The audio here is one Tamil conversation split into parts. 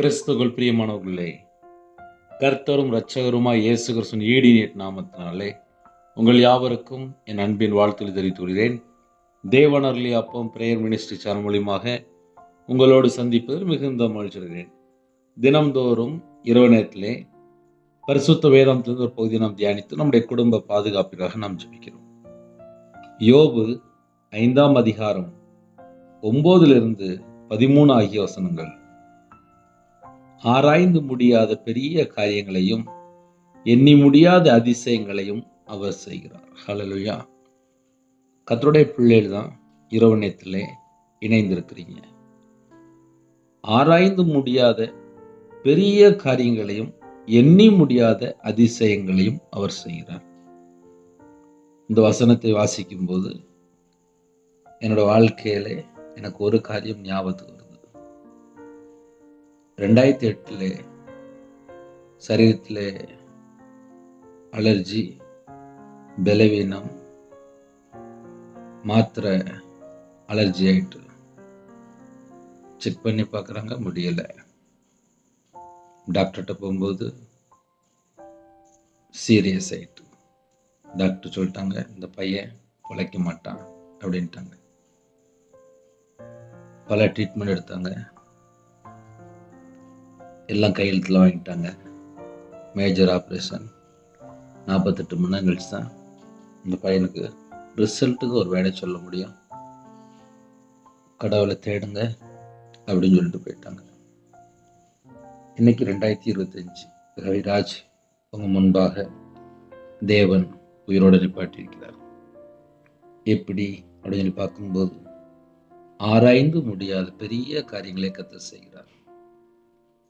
கிறிஸ்துகள் பிரியமானவர்களே கர்த்தரும் இரட்சகருமாய் இயேசு கிறிஸ்துவின் ஈடினேட் நாமத்தினாலே உங்கள் யாவருக்கும் என் அன்பின் வாழ்த்துக்களை தெரிவித்துக் கொள்கிறேன். தேவனர்லி அப்பம் பிரேயர் மினிஸ்ட்ரி சேனல் மூலியமாக உங்களோடு சந்திப்பதில் மிகுந்த மகிழ்ச்சிடுகிறேன் தினம்தோறும் இரவு நேரத்திலே பரிசுத்த வேதாந்தத்திலிருந்து ஒரு பகுதியை நாம் தியானித்து நம்முடைய குடும்ப பாதுகாப்பிற்காக நாம் ஜபிக்கிறோம். யோபு ஐந்தாம் அதிகாரம் ஒம்போதிலிருந்து பதிமூணு ஆகிய வசனங்கள். ஆராய்ந்து முடியாத பெரிய காரியங்களையும் எண்ணி முடியாத அதிசயங்களையும் அவர் செய்கிறார். ஹலலுயா கத்தருடைய பிள்ளைகள் தான் இரவு நேரத்தில் இணைந்திருக்கிறீங்க. ஆராய்ந்து முடியாத பெரிய காரியங்களையும் எண்ணி முடியாத அதிசயங்களையும் அவர் செய்கிறார். இந்த வசனத்தை வாசிக்கும்போது என்னோட வாழ்க்கையிலே எனக்கு ஒரு காரியம் ஞாபகத்துக்கு ரெண்டாயிரத்தி எட்டில் சரீரத்தில் அலர்ஜி பலவீனம் மாத்திரை அலர்ஜி ஆகிட்டு செக் பண்ணி பார்க்குறாங்க. முடியலை. டாக்டர்கிட்ட போகும்போது சீரியஸ் ஆகிட்டு டாக்டர் சொல்லிட்டாங்க இந்த பையன் உழைக்க மாட்டான் அப்படின்ட்டாங்க. பல ட்ரீட்மெண்ட் எடுத்தாங்க. எல்லாம் கையெழுத்தில் வாங்கிட்டாங்க. மேஜர் ஆப்ரேஷன் நாற்பத்தெட்டு மணி நேரம் கழிச்சு தான் இந்த பையனுக்கு ரிசல்ட்டுக்கு ஒரு வேலை சொல்ல முடியும். கடவுளை தேடுங்க அப்படின்னு சொல்லிட்டு போயிட்டாங்க. இன்னைக்கு ரெண்டாயிரத்தி இருபத்தஞ்சு. ரவிராஜ் உங்கள் முன்பாக தேவன் உயிரோடு நிப்பாட்டியிருக்கிறார். எப்படி? அப்படின்னு சொல்லி பார்க்கும்போது ஆராய்ந்து முடியாத பெரிய காரியங்களை கத்த செய்கிறார்.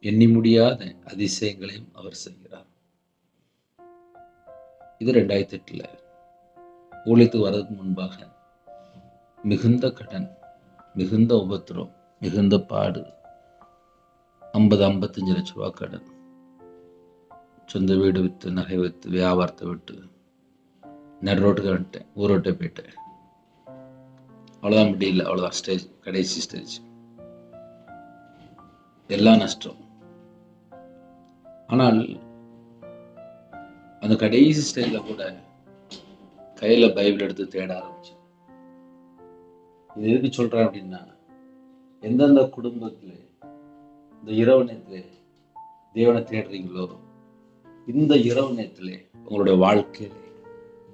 எண்ணி முடியாத அதிசயங்களையும் அவர் செய்கிறார். இது ரெண்டாயிரத்தி எட்டுல ஊழித்து வர்றதுக்கு முன்பாக மிகுந்த கடன் மிகுந்த உபத்திரம் மிகுந்த பாடு ஐம்பது ஐம்பத்தஞ்சு லட்ச ரூபா கடன் சொந்த வீடு விற்று நகை விற்று வியாபாரத்தை விட்டு நடு ரோட்டுக்கு வந்துட்டேன் ஊரோட்டே போயிட்டேன். அவ்வளோதான் முடியல அவ்வளோதான் ஸ்டேஜ் கடைசி ஸ்டேஜ். எல்லா நஷ்டம். ஆனால் அந்த கடைசி ஸ்டேஜில் கூட கையில் பைபிள் எடுத்து தேட ஆரம்பிச்சேன். இது எதுக்கு சொல்கிறேன் அப்படின்னா எந்தெந்த குடும்பத்தில் இந்த இரவு நேரத்தில் தேவனை தேடுறீங்களோ இந்த இரவு நேரத்தில் உங்களுடைய வாழ்க்கையில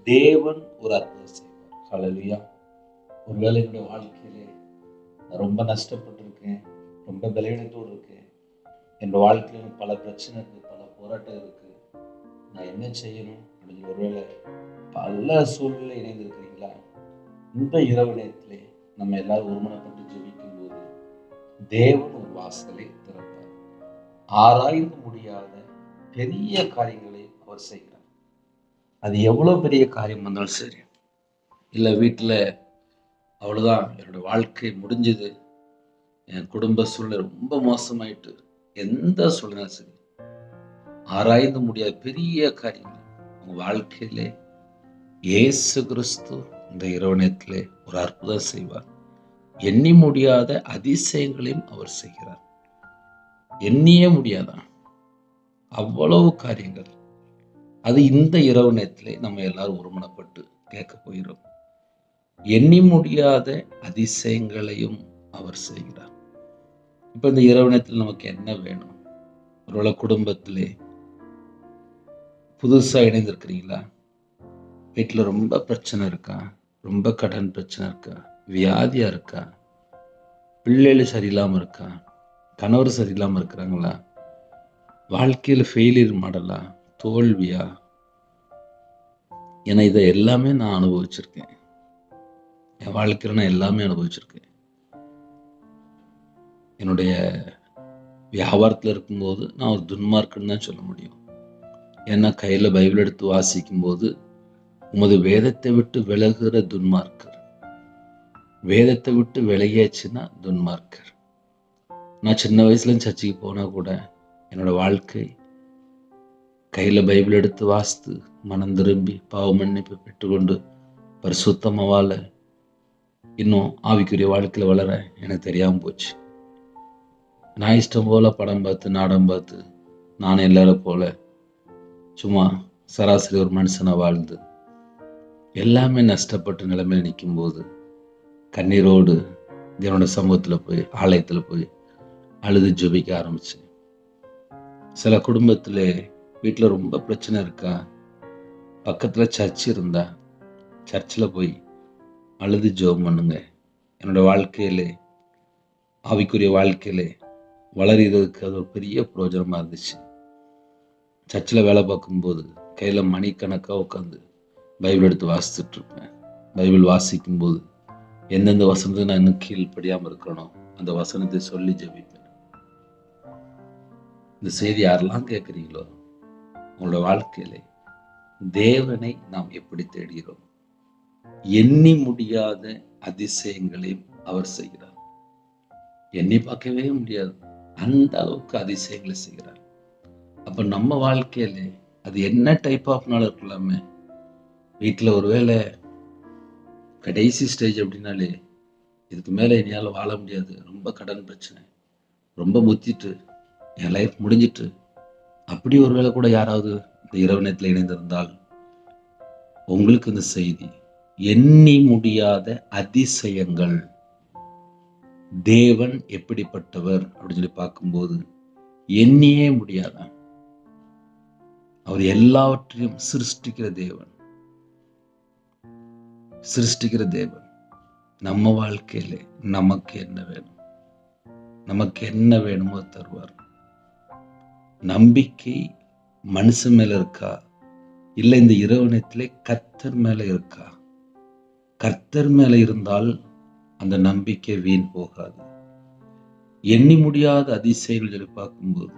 தேவன் ஒரு அற்புதம் செய்வார். ஹalleluya ஒருவேளை என்னுடைய வாழ்க்கையிலே நான் ரொம்ப நஷ்டப்பட்டிருக்கேன் ரொம்ப பலவீனத்தோடு இருக்கேன் என் வாழ்க்கையில் பல பிரச்சனை இருக்குது பல போராட்டம் இருக்குது நான் என்ன செய்யணும் அப்படின்னு ஒருவேளை பல சூழ்நிலை இணைந்திருக்கிறீங்களா? இந்த இரவு நேரத்திலே நம்ம எல்லாரும் ஒருமனப்பட்டு ஜெபிக்கும் போது தேவன் ஒரு வாசலை திறப்பார். ஆராய்ந்து முடியாத பெரிய காரியங்களை அவர் செய்கிறார். அது எவ்வளோ பெரிய காரியம் வந்தாலும் சரி. இல்லை வீட்டில் அவ்வளோதான் என்னோட வாழ்க்கை முடிஞ்சது. என் குடும்ப சூழ்நிலை ரொம்ப மோசமாயிட்டு எந்த சூழ்நிலை சரி. ஆராய்ந்து முடியாத பெரிய காரியங்கள். உங்கள் வாழ்க்கையிலே இயேசு கிறிஸ்து இந்த இரவு நேரத்திலே ஒரு அற்புதம் செய்வார். எண்ணி முடியாத அதிசயங்களையும் அவர் செய்கிறார். எண்ணியே முடியாதான். அவ்வளவு காரியங்கள். அது இந்த இரவு நேரத்திலே நம்ம எல்லாரும் ஒருமனப்பட்டு கேட்க போகிறோம். எண்ணி முடியாத அதிசயங்களையும் அவர் செய்கிறார். இப்போ இந்த இரவு நேரத்தில் நமக்கு என்ன வேணும்? ஒருவேளை குடும்பத்திலே புதுசாக இணைந்திருக்கிறீங்களா? வீட்டில் ரொம்ப பிரச்சனை இருக்கா? ரொம்ப கடன் பிரச்சனை இருக்கா? வியாதியா இருக்கா? பிள்ளைகள் சரியில்லாமல் இருக்கா? கணவர் சரியில்லாமல் இருக்கிறாங்களா? வாழ்க்கையில் ஃபெயிலியர் மாடலா? தோல்வியா? ஏன்னா இதை எல்லாமே நான் அனுபவிச்சிருக்கேன். என் வாழ்க்கையில் நான் எல்லாமே அனுபவிச்சிருக்கேன். என்னுடைய வியாபாரத்தில் இருக்கும்போது நான் ஒரு துன்மார்க்குன்னு தான் சொல்ல முடியும். ஏன்னா கையில் பைபிள் எடுத்து வாசிக்கும்போது உமது வேதத்தை விட்டு விலகுற துன்மார்க்கர். வேதத்தை விட்டு விலகியாச்சுன்னா துன்மார்க்கர். நான் சின்ன வயசுல சர்ச்சைக்கு போனால் கூட என்னோட வாழ்க்கை கையில் பைபிள் எடுத்து வாசித்து மனம் திரும்பி பாவ மன்னிப்பு பெற்றுக்கொண்டு பரிசுத்தமாவால் வாழ இன்னும் ஆவிக்குரிய வாழ்க்கையில் வளர எனக்கு தெரியாமல் போச்சு. நான் இஷ்டம் போல் படம் பார்த்து நாடகம் பார்த்து நானும் எல்லாரும் போல சும்மா சராசரி ஒரு மனுஷனை வாழ்ந்து எல்லாமே நஷ்டப்பட்ட நிலைமையில் நிற்கும்போது கண்ணீரோடு தேவனோட சமூகத்தில் போய் ஆலயத்தில் போய் அழுது ஜெபிக்க ஆரம்பித்தேன் சில குடும்பத்தில் வீட்டில் ரொம்ப பிரச்சனை இருக்கா? பக்கத்தில் சர்ச் இருந்தா சர்ச்சில் போய் அழுது ஜோம் பண்ணுங்க. என்னோட வாழ்க்கையிலே ஆவிக்குரிய வாழ்க்கையிலே வளர்கிறதுக்கு அது ஒரு பெரிய பிரயோஜனமாக இருந்துச்சு. சர்ச்சில் வேலை பார்க்கும்போது கையில் மணிக்கணக்காக உட்காந்து பைபிள் எடுத்து வாசிச்சுட்டு இருப்பேன். பைபிள் வாசிக்கும்போது எந்தெந்த வசனத்தை நான் இன்னும் கீழ்ப்படியாமல் இருக்கிறனோ அந்த வசனத்தை சொல்லி ஜெபிப்பேன். இந்த செய்தி யாரெல்லாம் கேட்குறீங்களோ உங்களோட வாழ்க்கையில தேவனை நாம் எப்படி தேடுகிறோம்? எண்ணி முடியாத அதிசயங்களையும் அவர் செய்கிறார். எண்ணி பார்க்கவே முடியாது. அந்த அளவுக்கு அதிசயங்களை செய்கிறார். அப்போ நம்ம வாழ்க்கையில அது என்ன டைப் ஆஃப்னாலும் இருக்கலாமே? வீட்டில் ஒருவேளை கடைசி ஸ்டேஜ் அப்படின்னாலே இதுக்கு மேலே என்னால் வாழ முடியாது. ரொம்ப கடன் பிரச்சனை. ரொம்ப முத்திட்டு என் லைஃப் முடிஞ்சிட்டு அப்படி ஒருவேளை கூட யாராவது இந்த இரவு நேரத்தில் இணைந்திருந்தால் உங்களுக்கு இந்த செய்தி எண்ணி முடியாத அதிசயங்கள். தேவன் எப்படிப்பட்டவர் அப்படின்னு சொல்லி பார்க்கும்போது எண்ணியே முடியாதான். அவர் எல்லாவற்றையும் சிருஷ்டிக்கிற தேவன். சிருஷ்டிக்கிற தேவன். நம்ம வாழ்க்கையில நமக்கு என்ன வேணும்? நமக்கு என்ன வேணுமோ தருவார். நம்பிக்கை மனுஷன் மேல இருக்கா? இல்லை இந்த இரவணத்திலே கர்த்தர் மேல இருக்கா? கர்த்தர் மேல இருந்தால் அந்த நம்பிக்கை வீண் போகாது. எண்ணி முடியாத அதிசயங்கள் சொல்லி பார்க்கும்போது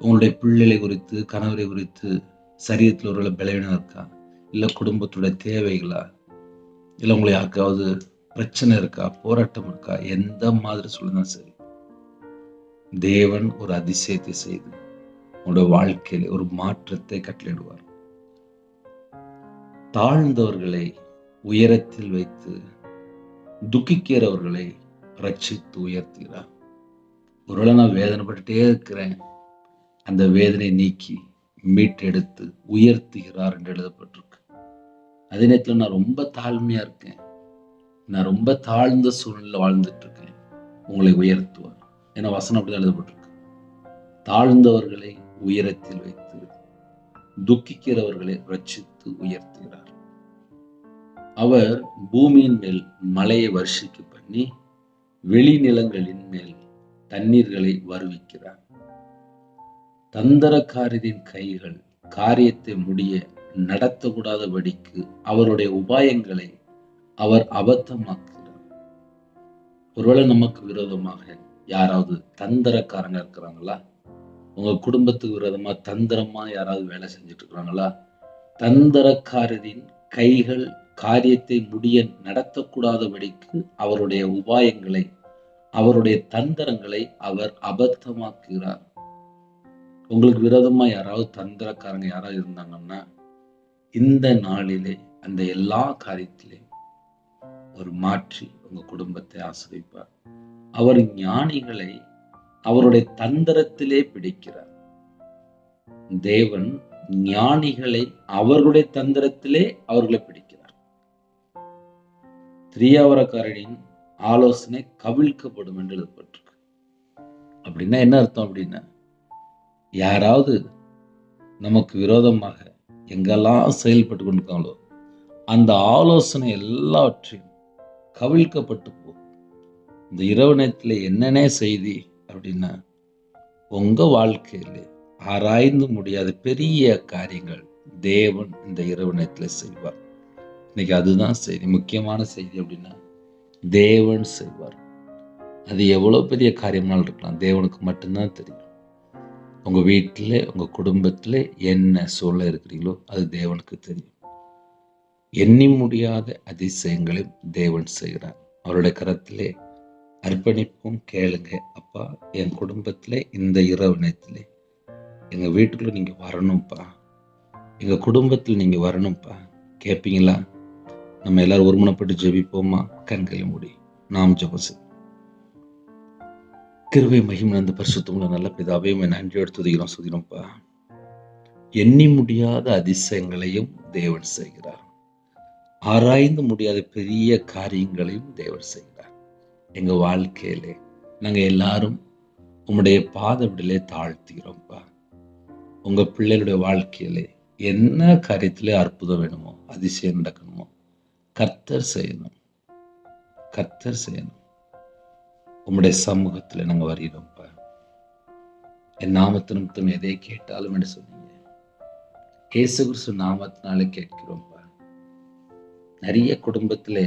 உங்களுடைய பிள்ளைகளை குறித்து கணவரை குறித்து சரீரத்தில் ஒரு பலவீனம் இருக்கா? இல்லை குடும்பத்துடைய தேவைகளா? இல்லை உங்களை யாருக்காவது பிரச்சனை இருக்கா? போராட்டம் இருக்கா? எந்த மாதிரி சொல்லுனா சரி. தேவன் ஒரு அதிசயத்தை செய்து உங்களோட வாழ்க்கையில் ஒரு மாற்றத்தை கட்டளிடுவார் தாழ்ந்தவர்களை உயரத்தில் வைத்து துக்கிக்கிறவர்களை ரட்சித்து உயர்த்துகிறார். ஒருவேளை நான் வேதனைப்பட்டுட்டே இருக்கிறேன். அந்த வேதனை நீக்கி மீட்டெடுத்து உயர்த்துகிறார் என்று எழுதப்பட்டிருக்கு. அதே நேரத்தில் நான் ரொம்ப தாழ்மையா இருக்கேன். நான் ரொம்ப தாழ்ந்த சூழ்நிலை வாழ்ந்துட்டு இருக்கேன் உங்களை உயர்த்துவார். ஏன்னா வசனம் அப்படிதான் எழுதப்பட்டிருக்கு. தாழ்ந்தவர்களை உயரத்தில் வைத்து துக்கிக்கிறவர்களை ரட்சித்து உயர்த்துகிறார். அவர் பூமியின் மேல் மலையை வருஷிக்க பண்ணி வெளிநிலங்களின் மேல் தண்ணீர்களை வருவிக்கிறார். தந்தரக்காரரின் கைகள் காரியத்தை முடிய நடத்தக்கூடாதபடிக்கு அவருடைய உபாயங்களை அவர் அபத்தமாக்குகிறார். ஒருவேளை நமக்கு விரோதமாக யாராவது தந்திரக்காரங்க இருக்கிறாங்களா? உங்க குடும்பத்துக்கு விரோதமா தந்திரமா யாராவது வேலை செஞ்சுட்டு இருக்கிறாங்களா? தந்திரக்காரரின் கைகள் காரியத்தை முடிய நடத்தக்கூடாதபடிக்கு அவருடைய உபாயங்களை அவருடைய தந்திரங்களை அவர் அபத்தமாக்குகிறார். உங்களுக்கு விரோதமா யாராவது தந்திரக்காரங்க யாராவது இருந்தாங்கன்னா இந்த நாளிலே அந்த எல்லா காரியத்திலையும் ஒரு மாற்றி உங்க குடும்பத்தை ஆசிரிப்பார் அவர் ஞானிகளை அவருடைய தந்திரத்திலே பிடிக்கிறார். தேவன் ஞானிகளை அவர்களுடைய தந்திரத்திலே அவர்களை பிடிக்கிறார். திரியாவரக்காரனின் ஆலோசனை கவிழ்க்கப்படும் என்று எழுதப்பட்டிருக்கு. அப்படின்னா என்ன அர்த்தம் அப்படின்னா யாராவது நமக்கு விரோதமாக எங்கெல்லாம் செயல்பட்டு கொண்டிருக்காங்களோ அந்த ஆலோசனை எல்லாவற்றையும் கவிழ்க்கப்பட்டு போகும். இந்த இரவு நேரத்தில் என்னென்ன செய்தி அப்படின்னா உங்கள் வாழ்க்கையில் ஆராய்ந்து முடியாத பெரிய காரியங்கள் தேவன் இந்த இரவு நேரத்தில் செய்வார். இன்னைக்கு அதுதான் செய்தி முக்கியமான செய்தி அப்படின்னா தேவன் செய்வார். அது எவ்வளோ பெரிய காரியம்னாலும் இருக்கலாம். தேவனுக்கு மட்டும்தான் தெரியும். உங்கள் வீட்டில் உங்கள் குடும்பத்தில் என்ன சூழல் இருக்கிறீங்களோ அது தேவனுக்கு தெரியும். எண்ணி முடியாத அதிசயங்களையும் தேவன் செய்கிறார். அவருடைய கரத்திலே அர்ப்பணிப்பும் கேளுங்க. அப்பா என் குடும்பத்தில் இந்த இரவு நேரத்தில் எங்கள் வீட்டுக்குள்ளே நீங்கள் வரணும்ப்பா எங்கள் குடும்பத்தில் நீங்கள் வரணும்ப்பா கேட்பீங்களா நம்ம எல்லாரும் ஒருமனப்பட்டு ஜெபிப்போமா கண்களை மூடி நாம் ஜபசு கிருவை கிருபை அந்த பரிசுத்தமுள்ள நல்ல பிதாவே உம்மை நன்றியோடு துதிக்கிறோம் சுதினோம்ப்பா எண்ணி முடியாத அதிசயங்களையும் தேவன் செய்கிறார். ஆராய்ந்து முடியாத பெரிய காரியங்களையும் தேவன் செய்கிறார். எங்க வாழ்க்கையிலே நாங்க எல்லாரும் உம்முடைய பாதவிடலே தாழ்த்துகிறோம்ப்பா. உங்க பிள்ளைகளுடைய வாழ்க்கையிலே என்ன காரியத்திலே அற்புதம் வேணுமோ அதிசயம் நடக்கணும். கர்த்தர் செய்யணும். கர்த்தர் செய்யணும். உம்முடைய சமூகத்தில் நாங்கள் வருகிறோம்ப்பா என் நாமத்து நிமித்தம் எதை கேட்டாலும் என்று சொன்னீங்க. இயேசு கிறிஸ்து நாமத்தினாலே கேட்கிறோம்ப்பா நிறைய குடும்பத்தில்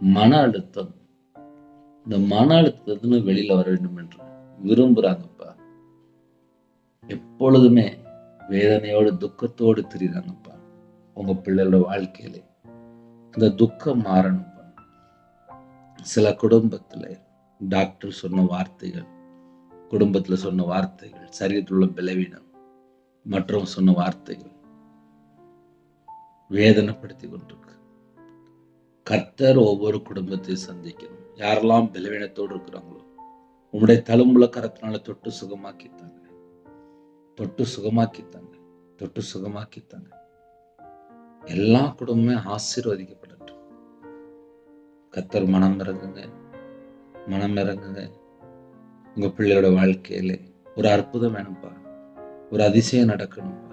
மன அழுத்தம். இந்த மன அழுத்தத்துன்னு வெளியில வர வேண்டும் என்று விரும்புறாங்கப்பா எப்பொழுதுமே வேதனையோடு துக்கத்தோடு திரிகிறாங்கப்பா உங்க பிள்ளையோட வாழ்க்கையிலே. இந்த துக்கம் மாறணும். சில குடும்பத்துல டாக்டர் சொன்ன வார்த்தைகள் குடும்பத்துல சொன்ன வார்த்தைகள் சரீரத்தில் உள்ள பலவீனம் மற்றும் சொன்ன வார்த்தைகள் வேதனைப்படுத்தி கொண்டிருக்கு. கர்த்தர் ஒவ்வொரு குடும்பத்தையும் சந்திக்கணும். யாரெல்லாம் பலவீனத்தோடு இருக்கிறாங்களோ உங்களுடைய தழும்புல கரத்தினால தொட்டு சுகமாக்கித்தாங்க. தொட்டு சுகமாக்கித்தாங்க. தொட்டு சுகமாக்கித்தாங்க. எல்லா குடும்பமே ஆசீர்வதிக்கப்படும் கத்தர் மனம் இறங்குங்க. மனம் இறங்குங்க. உங்க பிள்ளையோட வாழ்க்கையில ஒரு அற்புதம் வேணும்ப்பா ஒரு அதிசயம் நடக்கணும்ப்பா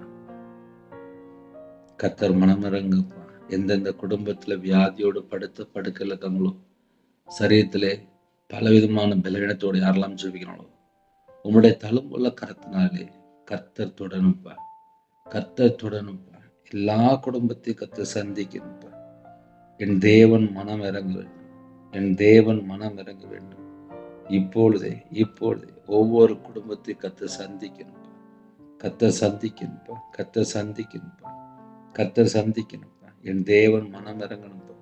கத்தர் மனம் இறங்குப்பா எந்தெந்த குடும்பத்துல வியாதியோடு படுத்த படுக்கல இருக்காங்களோ சரீரத்தில் பலவிதமான பலவீனத்தோடு யாரெல்லாம் ஜீவிக்கிறாங்களோ உங்களுடைய தழும்புள்ள கரத்தினாலே கர்த்தர் தொடணும்ப்பா கர்த்தர் தொடணும்ப்பா எல்லா குடும்பத்தையும் கர்த்தர் சந்திக்கணும்ப்பா என் தேவன் மனம் இறங்க வேண்டும். என் தேவன் மனம் இறங்க வேண்டும். இப்பொழுதே இப்பொழுதே ஒவ்வொரு குடும்பத்தை கத்த சந்திக்கணும்ப்பா கத்த சந்திக்கணும்ப்பா கத்த சந்திக்கணும்ப்பா கத்த சந்திக்கணும்ப்பா என் தேவன் மனம் இறங்கணும்ப்பா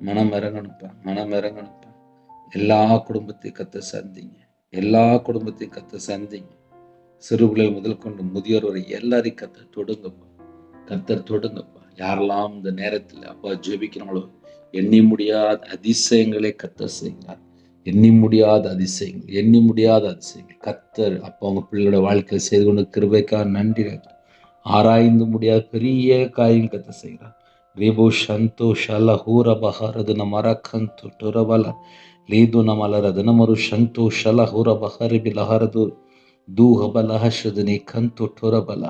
மனம் இறங்கணும்ப்பா மனம் இறங்கணும்ப்பா எல்லா குடும்பத்தையும் கத்த சந்திங்க. எல்லா குடும்பத்தையும் கத்த சந்திங்க. சிறு பிள்ளைகள் முதல் கொண்டு முதியோர் வரை எல்லாரையும் கத்த தொடுங்கப்பா. கத்தர் தொடுங்கப்பா. யாரெல்லாம் இந்த நேரத்தில் அப்பா ஜெபிக்கிறாங்களோ எண்ணி முடியாத அதிசயங்களே கத்தர் செய்கிறார். எண்ணி முடியாத அதிசயங்கள் எண்ணி முடியாத அதிசயங்கள். கத்தர் அப்போ அவங்க பிள்ளையோட வாழ்க்கையில் செய்து கொண்டு கிருபைக்காக நன்றி ஆராய்ந்து முடியாத பெரிய காரியம் கத்த செய்கிறார். ரிபு சந்தோ ஷல ஹூரபஹரதுன மரக்கந்து டுரபல லீது நமலரதுன மறு சந்தோ ஷல ஹூரபஹரிபி லஹரது தூஹபல ஹஷதனி கண் தொட்டுரபல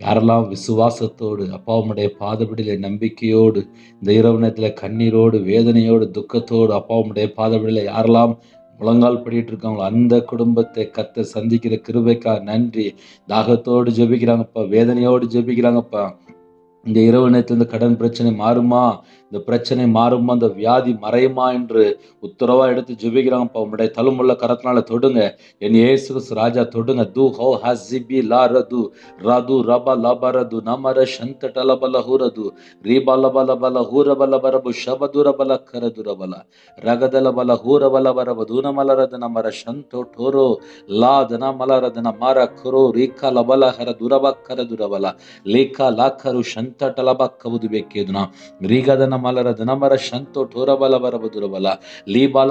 யாரெல்லாம் விசுவாசத்தோடு அப்பா உம்முடைய பாதபிடில நம்பிக்கையோடு இந்த இரவு நேரத்தில் கண்ணீரோடு வேதனையோடு துக்கத்தோடு அப்பா உம்முடைய பாதபடியில் யாரெல்லாம் முழங்கால் படிட்டு இருக்காங்களோ அந்த குடும்பத்தை கத்த சந்திக்கிற கிருபைக்கா நன்றி. தாகத்தோடு ஜெபிக்கிறாங்கப்பா வேதனையோடு ஜெபிக்கிறாங்கப்பா. இந்த இரவு நேரத்தில் இந்த கடன் பிரச்சனை மாறுமா இந்த பிரச்சனை மாறுமா அந்த வியாதி மறையுமா என்று உத்தரவா எடுத்து ஜெபிக்கிறாங்கப்பா உங்களுடைய தலுமுள்ள கரத்தினால தொடுங்க என் ஏசு ராஜா தொடுங்க து ஹோ ஹசிபி லா ரது ரது ரப லப ரது நமர சந்த டலபல ஹூரது பல பல லப ல ஹூரபல பரபு ஷபது ரபல கரது ரபல ரகதல பல ஹூரபல பரப தூனமல ரதன மர சந்தோ டோரோ லா தன மல ரதன மர குரோ ரீக்கா லபல ஹர துரப கர துரபல லீக்கா லாக்கரு சந்த ದಂತ ಟಲಬಕ್ಕವುದು ಬೇಕೇದು ರೀಗದ ನಮಲರ ದನಮರ ಶಂತೋ ಠೋರಬಲ ಬರಬದುರಬಲ. ಲೀ ಬಾಲ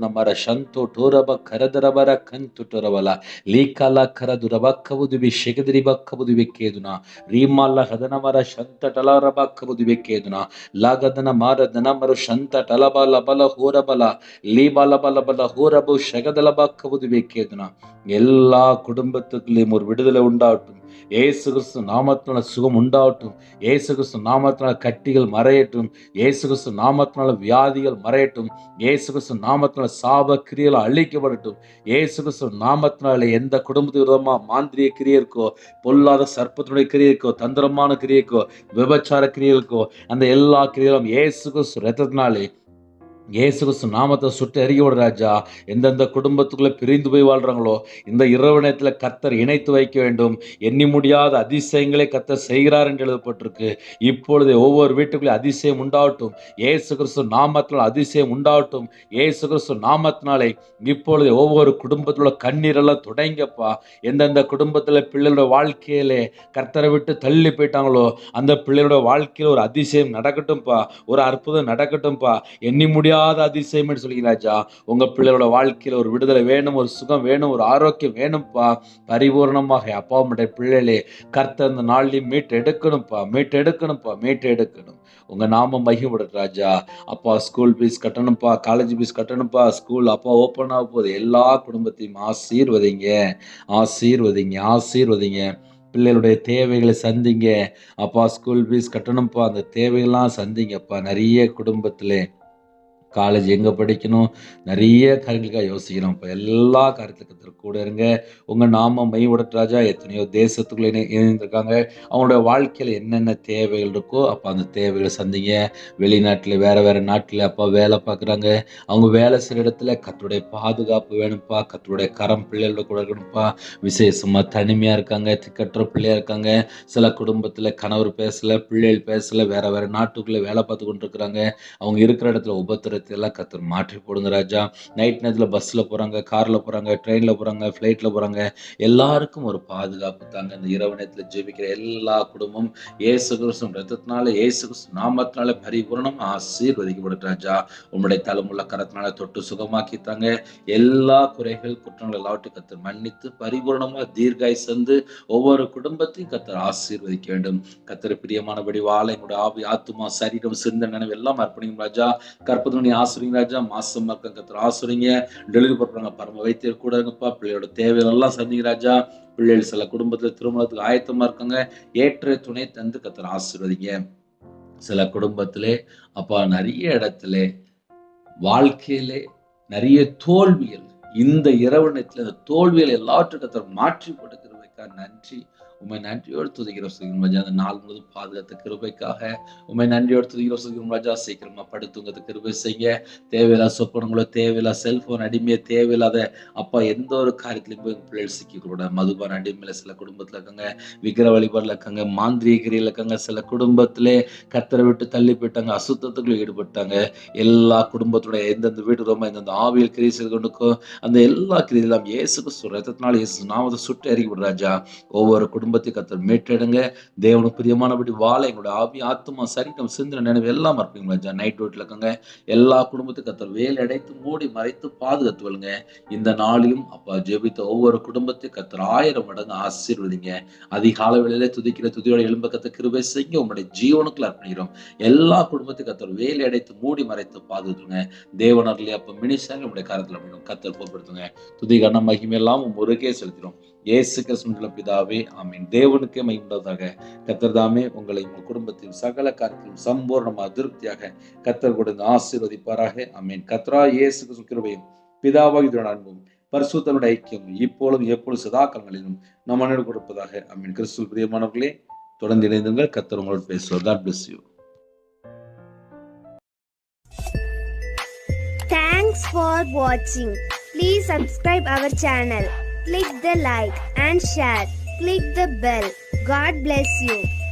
ನಮರ ಶಂತೋ ಠೋರಬ ಕರದರಬರ ಕಂತು ಟೊರಬಲ. ಲೀ ಕಾಲ ಕರದುರಬಕ್ಕವುದು ಬಿ ಶೆಗದಿರಿ ಬಕ್ಕಬುದು ಬೇಕೇದುನ ರೀಮಾಲ ಹದನಮರ ಶಂತ ಟಲರ ಬಕ್ಕಬುದು ನಾ ಲಾಗದನ ಮಾರ ದನಮರು ಶಂತ ಟಲಬಲ ಬಲ ಹೋರಬಲ. ಲೀ ಬಾಲ ಬಲ ಬಲ ಹೋರಬು ಶಗದಲ ಬಕ್ಕಬುದು ನಾ ಎಲ್ಲಾ ಕುಟುಂಬದಲ್ಲಿ ಮೂರು ಬಿಡುದಲೆ ಉಂಡಾಟು ஏசு கிறிஸ்து நாமத்தினால சுகம் உண்டாகட்டும். ஏசு கிறிஸ்து நாமத்தினால கட்டிகள் மறையட்டும். ஏசு கிறிஸ்து நாமத்தினால வியாதிகள் மறையட்டும். ஏசு கிறிஸ்து நாமத்தினால சாப கிரியைகள் அழிக்கப்படட்டும். ஏசு கிறிஸ்து நாமத்தினால எந்த குடும்பத்து விரோதமாக மாந்திரிய கிரியை இருக்கோ பொல்லாத சர்ப்பத்தினுடைய கிரியை இருக்கோ தந்திரமான கிரியை இருக்கோ விபச்சார கிரியை இருக்கோ அந்த எல்லா கிரியைகளும் ஏசு கிறிஸ்து ரத்தத்தினாலே இயேசு கிறிஸ்து நாமத்தை சுட்டு அறிய ராஜா எந்தெந்த குடும்பத்துக்குள்ளே பிரிந்து போய் வாழ்கிறாங்களோ இந்த இரவு நேரத்தில் கத்தர் இணைத்து வைக்க வேண்டும். எண்ணி முடியாத அதிசயங்களை கத்தர் செய்கிறார் என்று எழுதப்பட்டிருக்கு. இப்பொழுது ஒவ்வொரு வீட்டுக்குள்ளே அதிசயம் உண்டாகட்டும். இயேசு கிறிஸ்து நாமத்தினால் அதிசயம் உண்டாகட்டும். இயேசு கிறிஸ்து நாமத்தினாலே இப்பொழுது ஒவ்வொரு குடும்பத்தில் கண்ணீரெல்லாம் தொடங்கப்பா. எந்தெந்த குடும்பத்தில் பிள்ளைகளோட வாழ்க்கையிலே கர்த்தரை விட்டு தள்ளி போயிட்டாங்களோ அந்த பிள்ளைகளோட வாழ்க்கையில் ஒரு அதிசயம் நடக்கட்டும்ப்பா ஒரு அற்புதம் நடக்கட்டும்ப்பா எண்ணி முடியாத முடியாத அதிசயம் சொல்லுங்க ராஜா. உங்க பிள்ளைகளோட வாழ்க்கையில ஒரு விடுதலை வேணும் ஒரு சுகம் வேணும் ஒரு ஆரோக்கியம் வேணும்ப்பா பரிபூர்ணமாக அப்பா உடைய பிள்ளைகளே கர்த்த இந்த நாள்லையும் மீட்டு எடுக்கணும்ப்பா மீட்டு எடுக்கணும்ப்பா மீட்டு எடுக்கணும். உங்க நாம மகிழ்படுற ராஜா. அப்பா ஸ்கூல் ஃபீஸ் கட்டணும்ப்பா காலேஜ் ஃபீஸ் கட்டணும்ப்பா ஸ்கூல் அப்பா ஓப்பன் ஆக போகுது. எல்லா குடும்பத்தையும் ஆசீர்வதிங்க. ஆசீர்வதிங்க ஆசீர்வதிங்க. பிள்ளைகளுடைய தேவைகளை சந்திங்க. அப்பா ஸ்கூல் ஃபீஸ் கட்டணும்ப்பா அந்த தேவைகள்லாம் சந்திங்கப்பா. நிறைய குடும்பத்தில். காலேஜ் எங்கே படிக்கணும்? நிறைய காரியங்களுக்காக யோசிக்கணும். இப்போ எல்லா காரியத்துக்கு கூட இருங்க. உங்கள் நாம மை ராஜா எத்தனையோ தேசத்துக்குள்ளே இணை இணைந்திருக்காங்க. அவங்களோட வாழ்க்கையில் என்னென்ன தேவைகள் இருக்கோ அப்போ அந்த தேவைகளை சந்திங்க. வெளிநாட்டில் வேறு வேறு நாட்டில் அப்பா வேலை பார்க்குறாங்க. அவங்க வேலை செய்கிற இடத்துல கத்தருடைய பாதுகாப்பு வேணும்ப்பா. கத்தருடைய கரம் பிள்ளைகளோட கூட இருக்கணும்ப்பா. விசேஷமாக தனிமையாக இருக்காங்க. திக்கற்ற பிள்ளையாக இருக்காங்க. சில குடும்பத்தில் கணவர் பேசலை பிள்ளைகள் பேசலை வேறு வேறு நாட்டுக்குள்ளே வேலை பார்த்து கொண்டு இருக்கிறாங்க அவங்க இருக்கிற இடத்துல உபத்திர எல்லாம் கத்தர் மாற்றி போடுங்க ராஜா. நைட் நேரத்தில் பஸ்ஸில் போகிறாங்க காரில் போகிறாங்க ட்ரெயினில் போகிறாங்க ஃப்ளைட்டில் போகிறாங்க எல்லாருக்கும் ஒரு பாதுகாப்பு தாங்க இந்த இரவு நேரத்தில் ஜெபிக்கிற எல்லா குடும்பம் ஏசு கிறிஸ்துவ ரத்தத்தினால ஏசு கிறிஸ்து நாமத்தினால பரிபூர்ணம் ஆசீர்வதிக்கப்படும் ராஜா. உங்களுடைய தலைமுள்ள கரத்தினால தொட்டு சுகமாக்கி தாங்க எல்லா குறைகள் குற்றங்கள் எல்லாவற்றையும் கத்தர் மன்னித்து பரிபூர்ணமாக தீர்காய் சந்து ஒவ்வொரு குடும்பத்தையும் கத்தர் ஆசீர்வதிக்க வேண்டும். கத்தர் பிரியமானபடி வாழை ஆவி ஆத்துமா சரீரம் சிந்த நினைவு எல்லாம் அர்ப்பணிக்கும் ராஜா. கற்பது மணி ஆசுரிங்க ராஜா மாசம் இருக்க கத்தர் ஆசுரிங்க. டெலிவரி பண்றாங்க பரம வைத்தியர் கூட இருங்கப்பா. பிள்ளையோட தேவைகள் சந்திங்க ராஜா. பிள்ளைகள் சில குடும்பத்துல திருமணத்துக்கு ஆயத்தமா இருக்காங்க. ஏற்ற துணை தந்து கத்தர் ஆசீர்வதிங்க. சில குடும்பத்திலே அப்பா நிறைய இடத்துல வாழ்க்கையிலே நிறைய தோல்விகள். இந்த இரவு நேரத்தில் இந்த தோல்விகள் எல்லாவற்றையும் மாற்றி கொடுக்கிறதுக்காக நன்றி. உண்மை நன்றியோடு துதிக்கிறோம் சுகிரம் ராஜா. அந்த நாள் முழுவதும் பாதுகாத்த கிருபைக்காக. உண்மை நன்றியோடு துதிக்கிறோம் சுகிரம் ராஜா. சீக்கிரமா படுத்துங்கிறது கிருபை செய்ய தேவையில்லா சொப்பனங்களோ தேவையில்லா செல்போன் அடிமையை தேவையில்லாத அப்பா எந்த ஒரு காரியத்திலையும் போய் பிள்ளைகள் சிக்கிக்கூட மதுபான அடிமையில சில குடும்பத்துல இருக்காங்க விக்கிர வழிபாடுல இருக்காங்க மாந்திரிகிரியில் இருக்காங்க சில குடும்பத்திலே கத்தரை விட்டு தள்ளி போயிட்டாங்க அசுத்தத்துக்குள்ள ஈடுபட்டாங்க. எல்லா குடும்பத்துடைய எந்தெந்த வீட்டு ரொம்ப எந்தெந்த ஆவியல் கிரியை செய்து அந்த எல்லா கிரியெல்லாம் இயேசுக்கு ரத்தத்தினால இயேசு நாமத்தை சுட்டு இறக்கி விடு ராஜா. ஒவ்வொரு குடும்பத்தை கத்தர் மீட்டெடுங்க. தேவனுக்கு பிரியமானபடி வாழ எங்களோட ஆவி ஆத்மா சரிட்டம் சிந்தனை நினைவு எல்லாம் மறப்பீங்களா ஜா நைட் வீட்டில் இருக்காங்க. எல்லா குடும்பத்துக்கு கத்தர் வேலை அடைத்து மூடி மறைத்து பாதுகாத்து வருங்க இந்த நாளிலும் அப்பா ஜெபித்த ஒவ்வொரு குடும்பத்தையும் கத்தர் ஆயிரம் மடங்கு ஆசீர்வதிங்க. அதிகால வேளையில துதிக்கிற துதியோட எலும்ப கத்த கிருபை செய்ய உங்களுடைய ஜீவனுக்குள்ள அர்ப்பணிக்கிறோம். எல்லா குடும்பத்துக்கு கத்தர் வேலை அடைத்து மூடி மறைத்து பாதுகாத்துங்க. தேவனர்லயே அப்ப மினிஷாங்க உங்களுடைய காரத்தில் அப்படின்னு கத்தர் பொருட்படுத்துங்க துதி கண்ண மகிமையெல்லாம் முருகே செலுத்திடும் இயேசு கிருஷ்ண பிதாவே ஆமீன். தேவனுக்கே மகிழ்ந்ததாக கத்தர் தாமே உங்களை உங்கள் குடும்பத்தில் சகல காரியத்திலும் சம்பூர்ணமாக திருப்தியாக கத்தர் கொடுத்து ஆசீர்வதிப்பாராக ஆமீன். கத்ரா இயேசு கிருபையும் பிதாவாகி அன்பும் பரிசுத்தனுடைய ஐக்கியம் இப்பொழுதும் எப்பொழுது சதாக்கங்களிலும் நம் மனித கொடுப்பதாக ஆமீன். கிறிஸ்துவ பிரியமானவர்களே தொடர்ந்து இணைந்துங்கள் கத்தர் உங்களோடு பேசுவார். God bless you Thanks for watching. Please subscribe our channel. Click the like and share. Click the bell. God bless you.